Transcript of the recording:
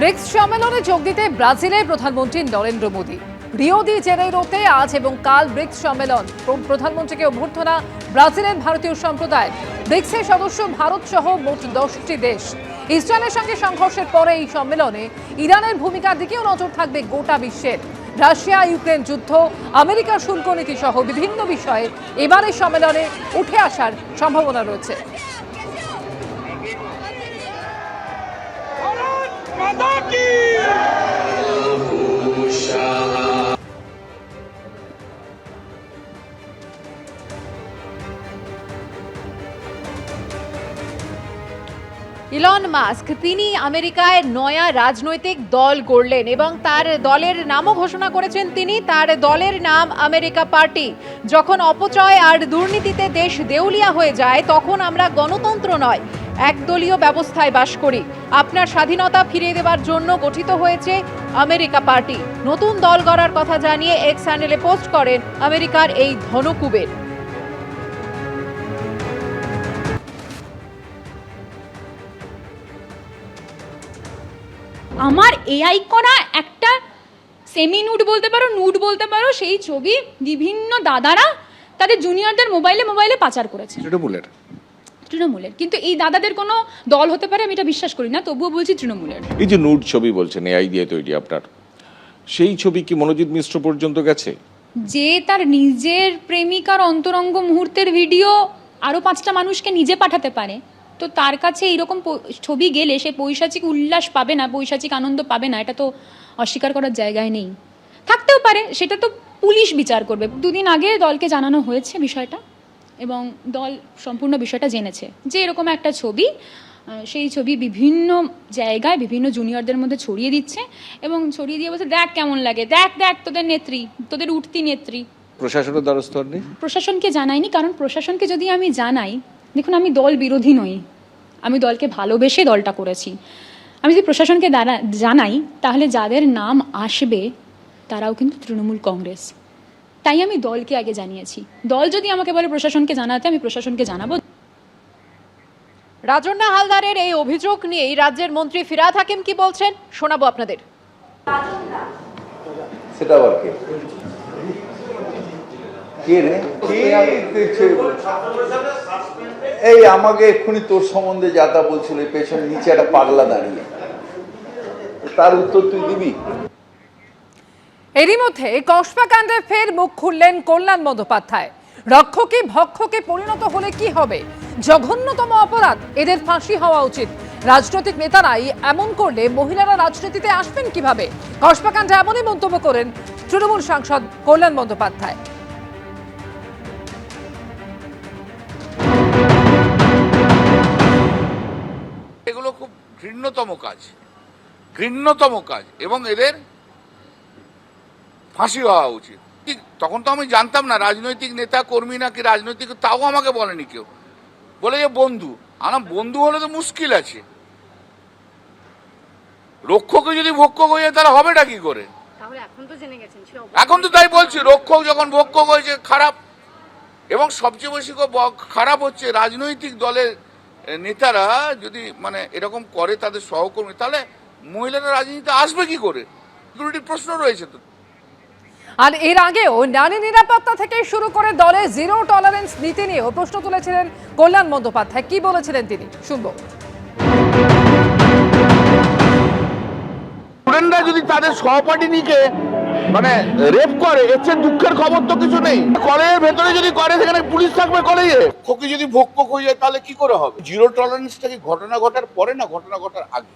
Bricks সম্মেলনে যোগ দিতে ব্রাজিলের প্রধানমন্ত্রী নরেন্দ্র মোদী। রিও ডি জেনেরোতে আজ এবং কাল ব্রিক্স সম্মেলন। প্রধানমন্ত্রীকে অভ্যর্থনা ব্রাজিলের ভারতীয় সম্প্রদায়। ব্রিক্সের সদস্য ভারত সহ মোট দশটি দেশ। ইসরায়েলের সঙ্গে সংঘর্ষের পরে এই সম্মেলনে ইরানের ভূমিকার দিকেও নজর থাকবে গোটা বিশ্বের। রাশিয়া, ইউক্রেন যুদ্ধ, আমেরিকার শুল্ক নীতি সহ বিভিন্ন বিষয়ে এবারের সম্মেলনে উঠে আসার সম্ভাবনা রয়েছে। ইলন মাস্ক তিনি আমেরিকায় নয়া রাজনৈতিক দল গড়লেন এবং তার দলের নামও ঘোষণা করেছেন তিনি। তার দলের নাম আমেরিকা পার্টি। যখন অপচয় আর দুর্নীতিতে দেশ দেউলিয়া হয়ে যায়, তখন আমরা গণতন্ত্র নয় একদলীয় ব্যবস্থায় বাস করি। আপনার স্বাধীনতা ফিরিয়ে দেওয়ার জন্য গঠিত হয়েছে আমেরিকা পার্টি। নতুন দল গড়ার কথা জানিয়ে এক্স চ্যানেলে পোস্ট করেন আমেরিকার এই ধনকুবের। আমার এআই করা একটা সেমি নুড বলতে পারো নুড বলতে পারো সেই ছবি বিভিন্ন দাদারা তাদের জুনিয়রদের মোবাইলে মোবাইলে পাচার করেছে। তৃণমূলের তৃণমূলের। কিন্তু এই দাদাদের কোনো দল হতে পারে আমি এটা বিশ্বাস করি না তবুও বলছি তৃণমূলের। এই যে নুড ছবি বলছেন এআই দিয়ে তৈরি আপনার সেই ছবি কি মনোজিৎ মিশ্র পর্যন্ত গেছে? যে তার নিজের প্রেমিকার অন্তরঙ্গ মুহূর্তের ভিডিও আরও পাঁচটা মানুষকে নিজে পাঠাতে পারে তো তার কাছে এইরকম ছবি গেলে সে পৈশাচিক উল্লাস পাবে না পৈশাচিক আনন্দ পাবে না এটা তো অস্বীকার করার জায়গায় নেই। থাকতেও পারে সেটা তো পুলিশ বিচার করবে। দুদিন আগে দলকে জানানো হয়েছে বিষয়টা। এবং দল সম্পূর্ণ বিষয়টা জেনেছে যে এরকম একটা ছবি সেই ছবি বিভিন্ন জায়গায় বিভিন্ন জুনিয়রদের মধ্যে ছড়িয়ে দিচ্ছে এবং ছড়িয়ে দিয়ে বলছে দেখ কেমন লাগে দেখ দেখ তোদের নেত্রী তোদের উঠতি নেত্রী। প্রশাসনের দ্বারস্থ প্রশাসনকে জানাইনি কারণ প্রশাসনকে যদি আমি জানাই দেখুন আমি দল বিরোধী নই আমি দলকে ভালোবেসে দলটা করেছি। আমি যদি প্রশাসনকে জানাই তাহলে যাদের নাম আসবে তারাও কিন্তু তৃণমূল কংগ্রেস। তাই আমি দলকে আগে জানিয়েছি। দল যদি আমাকে বলে প্রশাসনকে জানাতে আমি প্রশাসনকে জানাব। রাজন্না হালদারের এই অভিযোগ নিয়েই রাজ্যের মন্ত্রী ফিরাদ হাকিম কি বলছেন? শোনাবো আপনাদের। সেটা আবার কে? কে রে? এই আমাকে এক্ষুনি তোর সম্বন্ধে যা তা বলছিল পেছনে নিচে একটা পাগলা দাঁড়িয়ে। তার উত্তর তুই দিবি? এরই মধ্যে কসবাকাণ্ডে ফের মুখ খুললেন কল্যাণ বন্দ্যোপাধ্যায়। রক্ষকে, ভক্ষকে পরিণত হলে কি হবে? জঘন্যতম অপরাধ, এদের ফাঁসি হওয়া উচিত। রাজনৈতিক নেতারাই এমন করলে মহিলারা রাজনীতিতে আসবেন কীভাবে? কসবাকাণ্ডে এমনই মন্তব্য করেন তৃণমূল সাংসদ কল্যাণ বন্দ্যোপাধ্যায়। এগুলো খুব ঘৃণ্যতম কাজ ঘৃণ্যতম কাজ এবং এদের ফাঁসি হওয়া উচিত। ঠিক তখন তো আমি জানতাম না রাজনৈতিক নেতা কর্মী নাকি রাজনৈতিক তাও আমাকে বলেনি কেউ। বলে যে বন্ধু। আমার বন্ধু হলে তো মুশকিল আছে। রক্ষকে যদি ভক্ষক হয়ে যায় তাহলে হবেটা কি করে? এখন তো তাই বলছি রক্ষক যখন ভক্ষক হয়েছে খারাপ। এবং সবচেয়ে বেশি খারাপ হচ্ছে রাজনৈতিক দলের নেতারা যদি মানে এরকম করে তাদের সহকর্মী তাহলে মহিলারা রাজনীতিতে আসবে কি করে? সিকিউরিটির প্রশ্ন রয়েছে তো। আর এর আগেও নারী নিরাপত্তা থেকে শুরু করে দলে জিরো টলারেন্স নীতি নিয়েও প্রশ্ন তুলেছিলেন কল্যাণ বন্দ্যোপাধ্যায়। কি বলেছিলেন তিনি? শুনব। স্টুডেন্টরা যদি তাদের সহপাঠিনীকে মানে রেপ করে এর চেয়ে দুঃখের খবর তো কিছু নেই। কলেজের ভেতরে যদি করে সেখানে পুলিশ থাকবে কলেজে। খোকি যদি ভক্ষক হয়ে যায় তাহলে কি করে হবে? জিরো টলারেন্সটা কি ঘটনা ঘটার পরে না ঘটনা ঘটার আগে?